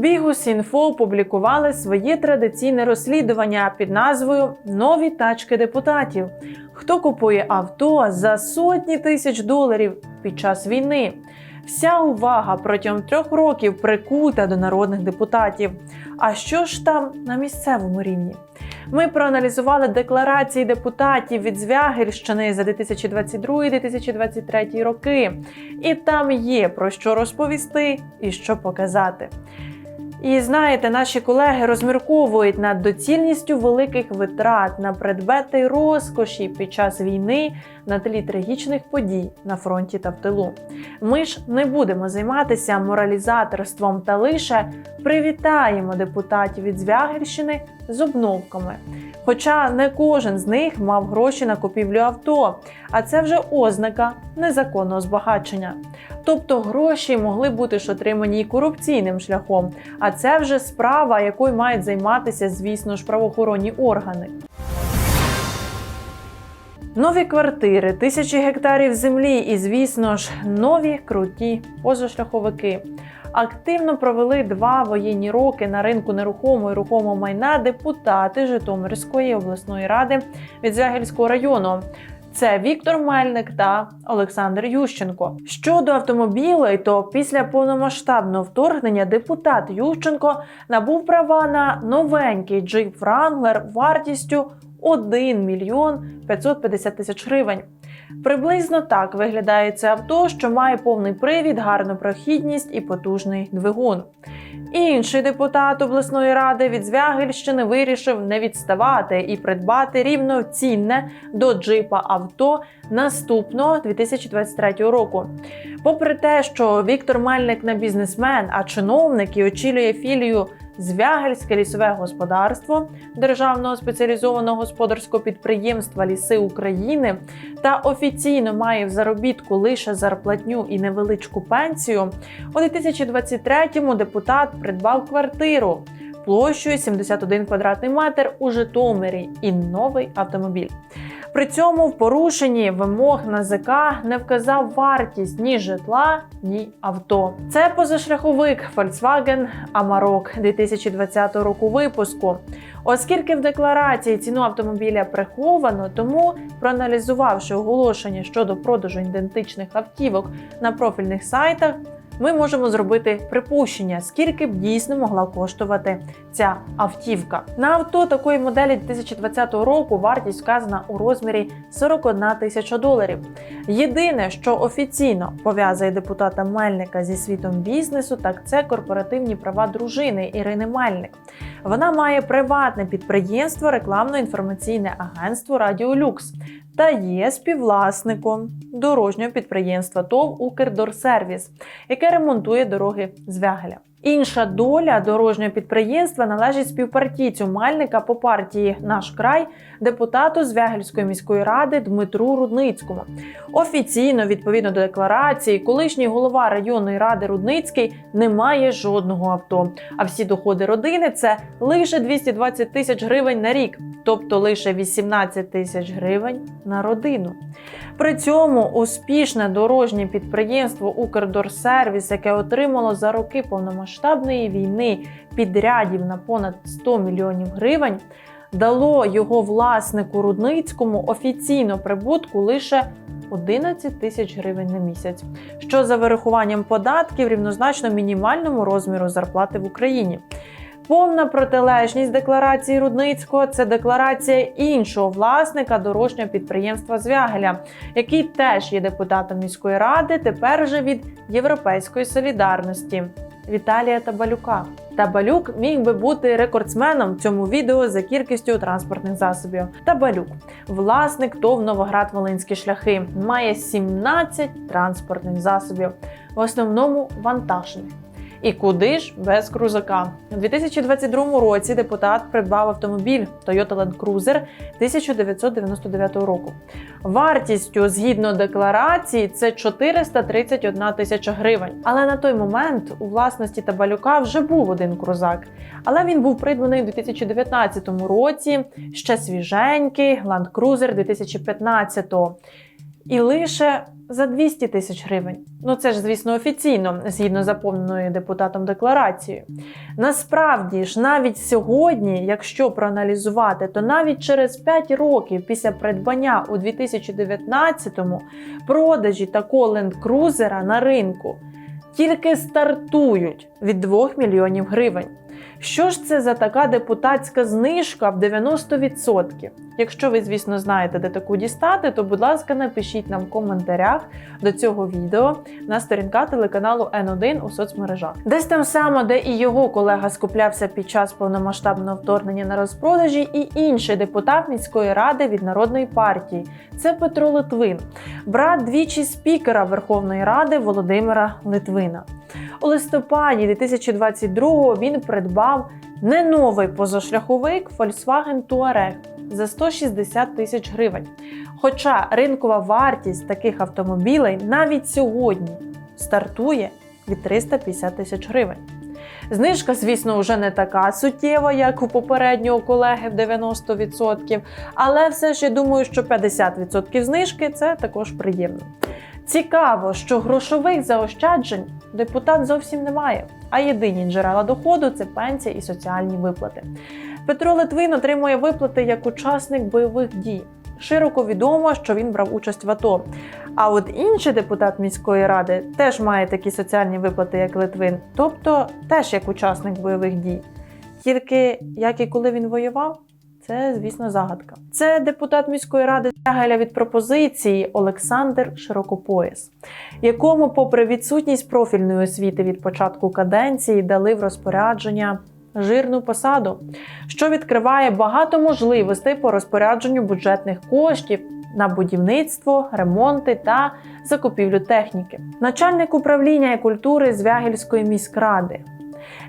Бігус.Інфо опублікували своє традиційне розслідування під назвою Нові тачки депутатів. Хто купує авто за сотні тисяч доларів під час війни? Вся увага протягом трьох років прикута до народних депутатів. А що ж там на місцевому рівні? Ми проаналізували декларації депутатів від Звягельщини за 2022-2023 роки, і там є про що розповісти і що показати. І знаєте, наші колеги розмірковують над доцільністю великих витрат на предмети розкоші під час війни на тлі трагічних подій на фронті та в тилу. Ми ж не будемо займатися моралізаторством та лише привітаємо депутатів від Звягельщини з обновками. Хоча не кожен з них мав гроші на купівлю авто, а це вже ознака незаконного збагачення. Тобто гроші могли бути ж отримані і корупційним шляхом, а це вже справа, якою мають займатися, звісно ж, правоохоронні органи. Нові квартири, тисячі гектарів землі і, звісно ж, нові круті позашляховики. Активно провели два воєнні роки на ринку нерухомого і рухомого майна депутати Житомирської обласної ради від Звягельського району. Це Віктор Мельник та Олександр Ющенко. Щодо автомобілей, то після повномасштабного вторгнення депутат Ющенко набув права на новенький джип Wrangler вартістю 1 мільйон 550 тисяч гривень. Приблизно так виглядає це авто, що має повний привід, гарну прохідність і потужний двигун. Інший депутат обласної ради від Звягельщини вирішив не відставати і придбати рівноцінне до джипа авто наступного 2023 року. Попри те, що Віктор Мельник не бізнесмен, а чиновник і очолює філію Звягельське лісове господарство Державного спеціалізованого господарського підприємства Ліси України та офіційно має в заробітку лише зарплатню і невеличку пенсію. У 2023-му депутат придбав квартиру площею 71 квадратний метр у Житомирі і новий автомобіль. При цьому в порушенні вимог НАЗК не вказав вартість ні житла, ні авто. Це позашляховик Volkswagen Amarok 2020 року випуску. Оскільки в декларації ціну автомобіля приховано, тому проаналізувавши оголошення щодо продажу ідентичних автівок на профільних сайтах ми можемо зробити припущення, скільки б дійсно могла коштувати ця автівка. На авто такої моделі 2020 року вартість вказана у розмірі 41 тисяча доларів. Єдине, що офіційно пов'язує депутата Мельника зі світом бізнесу, так це корпоративні права дружини Ірини Мельник. Вона має приватне підприємство, рекламно-інформаційне агентство Радіолюкс та є співвласником дорожнього підприємства ТОВ Укрдорсервіс, яке ремонтує дороги з Вягеля. Інша доля дорожнього підприємства належить співпартійцю Мальника по партії Наш край депутату Звягельської міської ради Дмитру Рудницькому. Офіційно, відповідно до декларації, колишній голова районної ради Рудницький не має жодного авто. А всі доходи родини це лише 220 тисяч гривень на рік, тобто лише 18 тисяч гривень на родину. При цьому успішне дорожнє підприємство Укрдорсервіс, яке отримало за роки повномасштабної війни підрядів на понад 100 мільйонів гривень, дало його власнику Рудницькому офіційно прибутку лише 11 тисяч гривень на місяць, що за вирахуванням податків рівнозначно мінімальному розміру зарплати в Україні. Повна протилежність декларації Рудницького це декларація іншого власника дорожнього підприємства Звягеля, який теж є депутатом міської ради, тепер вже від Європейської солідарності. Віталія Табалюка. Табалюк міг би бути рекордсменом в цьому відео за кількістю транспортних засобів. Табалюк, власник ТОВ Новоград-Волинські шляхи, має 17 транспортних засобів, в основному вантажних. І куди ж без крузака? У 2022 році депутат придбав автомобіль Toyota Land Cruiser 1999 року. Вартістю згідно декларації це 431 тисяча гривень. Але на той момент у власності Табалюка вже був один крузак. Але він був придбаний у 2019 році, ще свіженький Land Cruiser 2015 і лише за 200 тисяч гривень. Ну це ж, звісно, офіційно, згідно заповненої депутатом декларацією. Насправді ж, навіть сьогодні, якщо проаналізувати, то навіть через 5 років після придбання у 2019-му продажі такого ленд-крузера на ринку тільки стартують від 2 мільйонів гривень. Що ж це за така депутатська знижка в 90%? Якщо ви, звісно, знаєте, де таку дістати, то, будь ласка, напишіть нам в коментарях до цього відео на сторінках телеканалу Н1 у соцмережах. Десь там само, де і його колега скуплявся під час повномасштабного вторгнення на розпродажі, і інший депутат міської ради від народної партії це Петро Литвин, брат двічі спікера Верховної Ради Володимира Литвина. У листопаді 2022-го він придбав не новий позашляховик Volkswagen Touareg за 160 тисяч гривень. Хоча ринкова вартість таких автомобілей навіть сьогодні стартує від 350 тисяч гривень. Знижка, звісно, вже не така суттєва, як у попереднього колеги в 90%, але все ж я думаю, що 50% знижки це також приємно. Цікаво, що грошових заощаджень депутат зовсім не має, а єдині джерела доходу це пенсія і соціальні виплати. Петро Литвин отримує виплати як учасник бойових дій. Широко відомо, що він брав участь в АТО. А от інший депутат міської ради теж має такі соціальні виплати, як Литвин, тобто теж як учасник бойових дій. Тільки як і коли він воював, це, звісно, загадка. Це депутат міської ради Тягеля від пропозиції Олександр Широкопояс, якому, попри відсутність профільної освіти від початку каденції, дали в розпорядження жирну посаду, що відкриває багато можливостей по розпорядженню бюджетних коштів. На будівництво, ремонти та закупівлю техніки, начальник управління культури Звягільської міськради,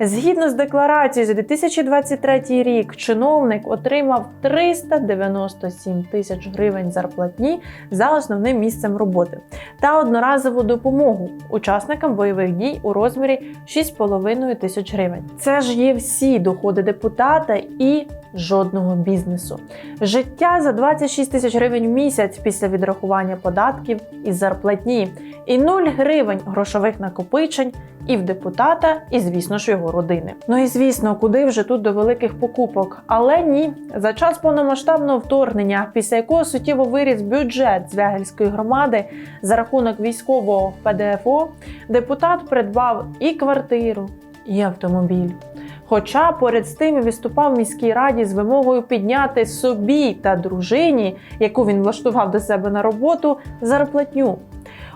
Згідно з декларацією за 2023 рік, чиновник отримав 397 тисяч гривень зарплатні за основним місцем роботи та одноразову допомогу учасникам бойових дій у розмірі 6,5 тисяч гривень. Це ж є всі доходи депутата і жодного бізнесу. Життя за 26 тисяч гривень в місяць після відрахування податків і зарплатні, і 0 гривень грошових накопичень і в депутата, і звісно ж його родини. Ну і звісно, куди вже тут до великих покупок. Але ні, за час повномасштабного вторгнення, після якого суттєво виріс бюджет Звягельської громади за рахунок військового ПДФО, депутат придбав і квартиру, і автомобіль. Хоча поряд з тим виступав міській раді з вимогою підняти собі та дружині, яку він влаштував до себе на роботу, зарплатню.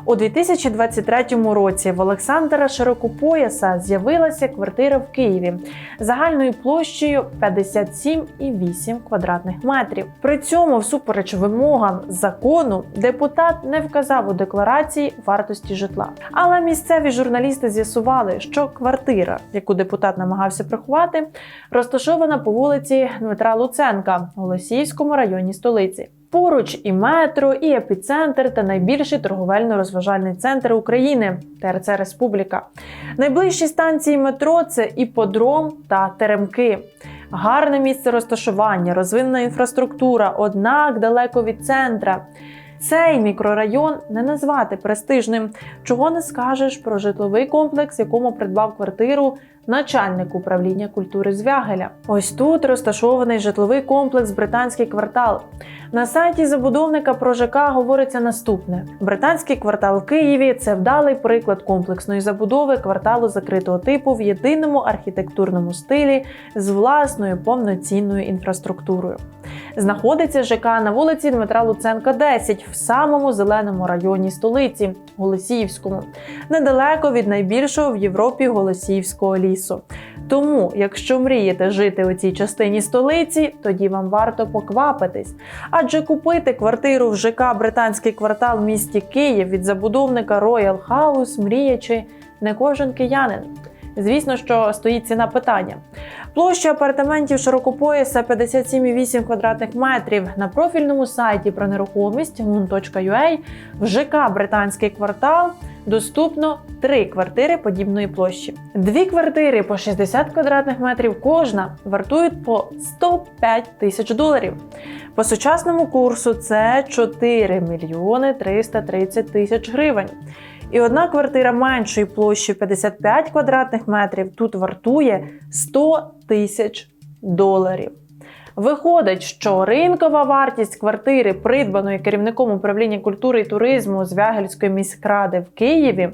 У 2023 році в Олександра Широкопояса з'явилася квартира в Києві загальною площею 57,8 квадратних метрів. При цьому, всупереч вимогам закону, депутат не вказав у декларації вартості житла. Але місцеві журналісти з'ясували, що квартира, яку депутат намагався приховати, розташована по вулиці Дмитра Луценка у Голосіївському районі столиці. Поруч і метро, і епіцентр та найбільший торговельно-розважальний центр України ТРЦ Республіка. Найближчі станції метро це іподром та теремки. Гарне місце розташування, розвинена інфраструктура, однак далеко від центра. Цей мікрорайон не назвати престижним, чого не скажеш про житловий комплекс, якому придбав квартиру начальник управління культури Звягеля. Ось тут розташований житловий комплекс Британський квартал. На сайті забудовника про ЖК говориться наступне: британський квартал в Києві це вдалий приклад комплексної забудови кварталу закритого типу в єдиному архітектурному стилі з власною повноцінною інфраструктурою. Знаходиться ЖК на вулиці Дмитра Луценка, 10, в самому зеленому районі столиці Голосіївському, недалеко від найбільшого в Європі Голосіївського лісу. Тому, якщо мрієте жити у цій частині столиці, тоді вам варто поквапитись. Адже купити квартиру в ЖК Британський квартал в місті Київ від забудовника Royal House мріячи не кожен киянин. звісно, що стоїть ціна питання. Площа апартаментів широкопояса 57,8 квадратних метрів на профільному сайті про нерухомість moon.ua в ЖК Британський квартал доступно три квартири подібної площі. Дві квартири по 60 квадратних метрів кожна вартують по 105 тисяч доларів. По сучасному курсу це 4 мільйони 330 тисяч гривень. І одна квартира меншої площі 55 квадратних метрів тут вартує 100 тисяч доларів. Виходить, що ринкова вартість квартири, придбаної керівником управління культури і туризму з Вягельської міськради в Києві,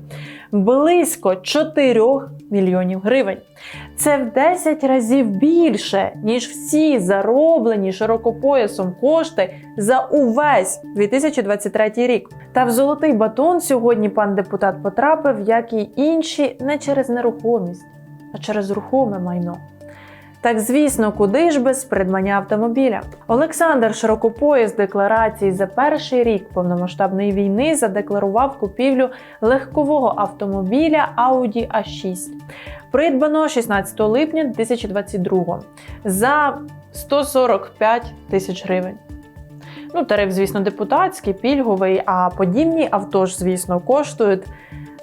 близько 4 мільйонів гривень. Це в 10 разів більше, ніж всі зароблені широкопоясом кошти за увесь 2023 рік. Та в золотий батон сьогодні пан депутат потрапив, як і інші, не через нерухомість, а через рухоме майно. Так, звісно, куди ж без придбання автомобіля? Олександр Широкопоїзд декларації за перший рік повномасштабної війни задекларував купівлю легкового автомобіля Audi A6. Придбано 16 липня 2022 за 145 тисяч гривень. Ну, тариф, звісно, депутатський, пільговий, а подібні авто ж, звісно, коштують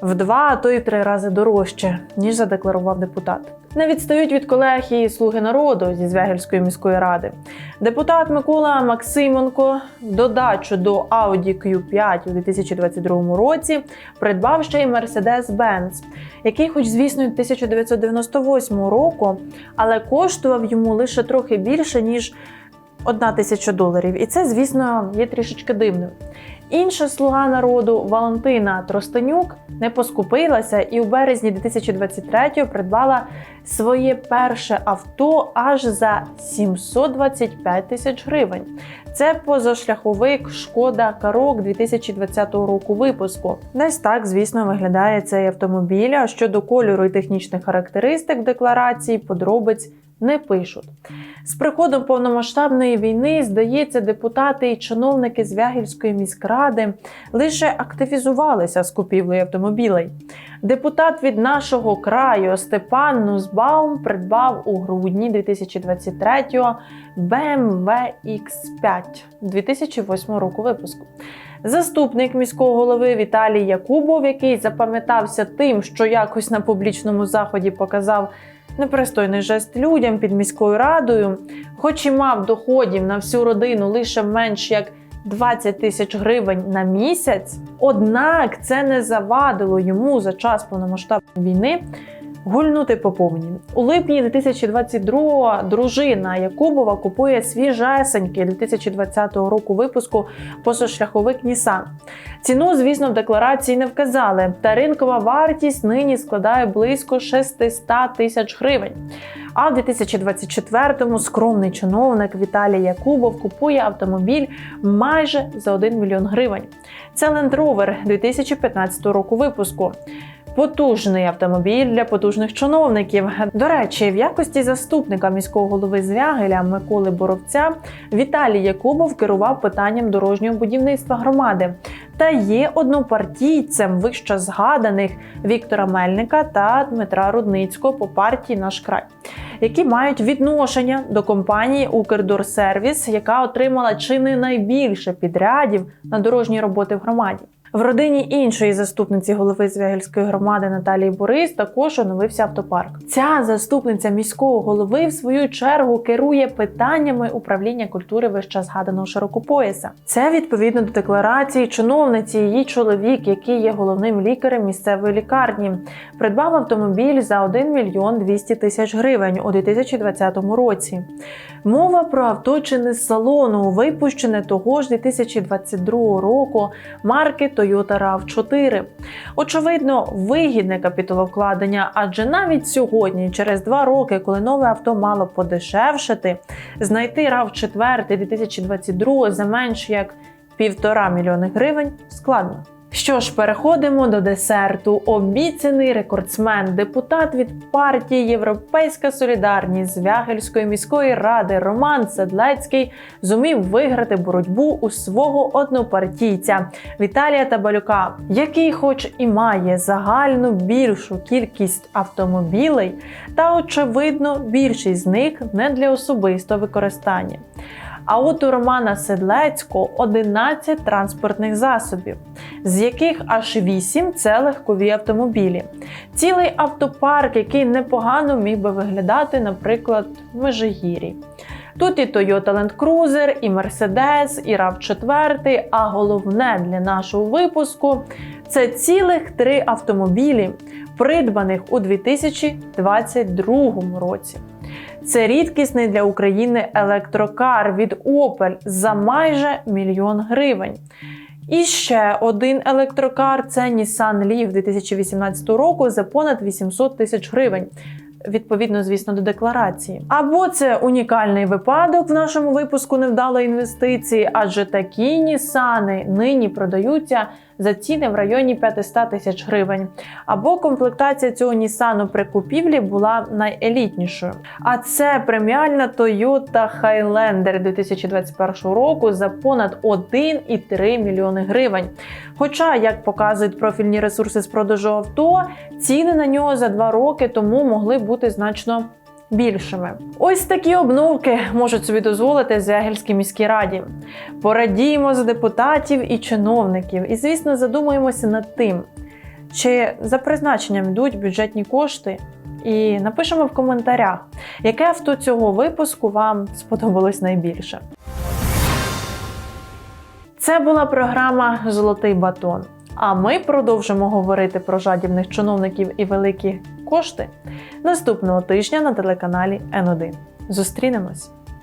в два, а то й три рази дорожче, ніж задекларував депутат. Не відстають від колег і слуги народу зі Звягельської міської ради. Депутат Микола Максименко додачу до Audi Q5 у 2022 році придбав ще й Mercedes-Benz, який, хоч звісно, 1998 року, але коштував йому лише трохи більше ніж одна тисяча доларів. І це, звісно, є трішечки дивним. Інша слуга народу Валентина Тростенюк не поскупилася і у березні 2023 придбала своє перше авто аж за 725 тисяч гривень. Це позашляховик Шкода Карок 2020 року випуску. Десь так, звісно, виглядає цей автомобіль. А щодо кольору і технічних характеристик декларації подробиць не пишуть. З приходом повномасштабної війни, здається, депутати і чиновники з Вягільської міськради лише активізувалися з купівлею автомобілей. Депутат від нашого краю Степан Нузбаум придбав у грудні 2023-го BMW X5 2008 року випуску. Заступник міського голови Віталій Якубов, який запам'ятався тим, що якось на публічному заході показав непристойний жест людям під міською радою, хоч і мав доходів на всю родину лише менш як 20 тисяч гривень на місяць. Однак це не завадило йому за час повномасштабної війни гульнути по повні. У липні 2022-го дружина Якубова купує свіжесенький 2020 року випуску позашляховик Nissan. Ціну, звісно, в декларації не вказали, та ринкова вартість нині складає близько 600 тисяч гривень. А в 2024-му скромний чиновник Віталій Якубов купує автомобіль майже за 1 мільйон гривень. Це Land Rover 2015 року випуску. Потужний автомобіль для потужних чиновників. До речі, в якості заступника міського голови Звягеля Миколи Боровця Віталій Якубов керував питанням дорожнього будівництва громади та є однопартійцем вище згаданих Віктора Мельника та Дмитра Рудницького по партії Наш край, які мають відношення до компанії Укрдорсервіс, яка отримала чи не найбільше підрядів на дорожні роботи в громаді. В родині іншої заступниці голови Звягельської громади Наталії Борис також оновився автопарк. Ця заступниця міського голови, в свою чергу, керує питаннями управління культури вище згаданого широкопояса. Це відповідно до декларації чиновниці. Її чоловік, який є головним лікарем місцевої лікарні, придбав автомобіль за 1 мільйон 200 тисяч гривень у 2020 році. Мова про авто чи не з салону, випущене того ж 2022 року марки Toyota RAV4. Очевидно, вигідне капіталовкладення, адже навіть сьогодні, через два роки, коли нове авто мало подешевшити, знайти RAV4 2022 за менш як півтора мільйони гривень складно. Що ж, переходимо до десерту. Обіцяний рекордсмен, депутат від партії Європейська Солідарність з Вягельської міської ради Роман Седлецький зумів виграти боротьбу у свого однопартійця Віталія Табалюка, який, хоч і має загальну більшу кількість автомобілей, та очевидно більшість з них не для особистого використання. А от у Романа Седлецького 11 транспортних засобів, з яких аж 8 – це легкові автомобілі. Цілий автопарк, який непогано міг би виглядати, наприклад, в Межигір'ї. Тут і Toyota Land Cruiser, і Mercedes, і rav 4 а головне для нашого випуску це цілих три автомобілі, придбаних у 2022 році. Це рідкісний для України електрокар від Opel за майже мільйон гривень. І ще один електрокар це Nissan Leaf 2018 року за понад 800 тисяч гривень. Відповідно, звісно, до декларації. Або це унікальний випадок в нашому випуску невдалої інвестиції, адже такі Нісани нині продаються за ціни в районі 500 тисяч гривень. Або комплектація цього Нісану при купівлі була найелітнішою. А це преміальна Toyota Highlander 2021 року за понад 1,3 мільйони гривень. Хоча, як показують профільні ресурси з продажу авто, ціни на нього за два роки тому могли бути значно більшими. Ось такі обновки можуть собі дозволити Зягельській міській раді. Порадіємо за депутатів і чиновників, і, звісно, задумаємося над тим, чи за призначенням йдуть бюджетні кошти. І напишемо в коментарях, яке авто цього випуску вам сподобалось найбільше. Це була програма Золотий батон. А ми продовжимо говорити про жадібних чиновників і великі кошти наступного тижня на телеканалі Н1. Зустрінемось!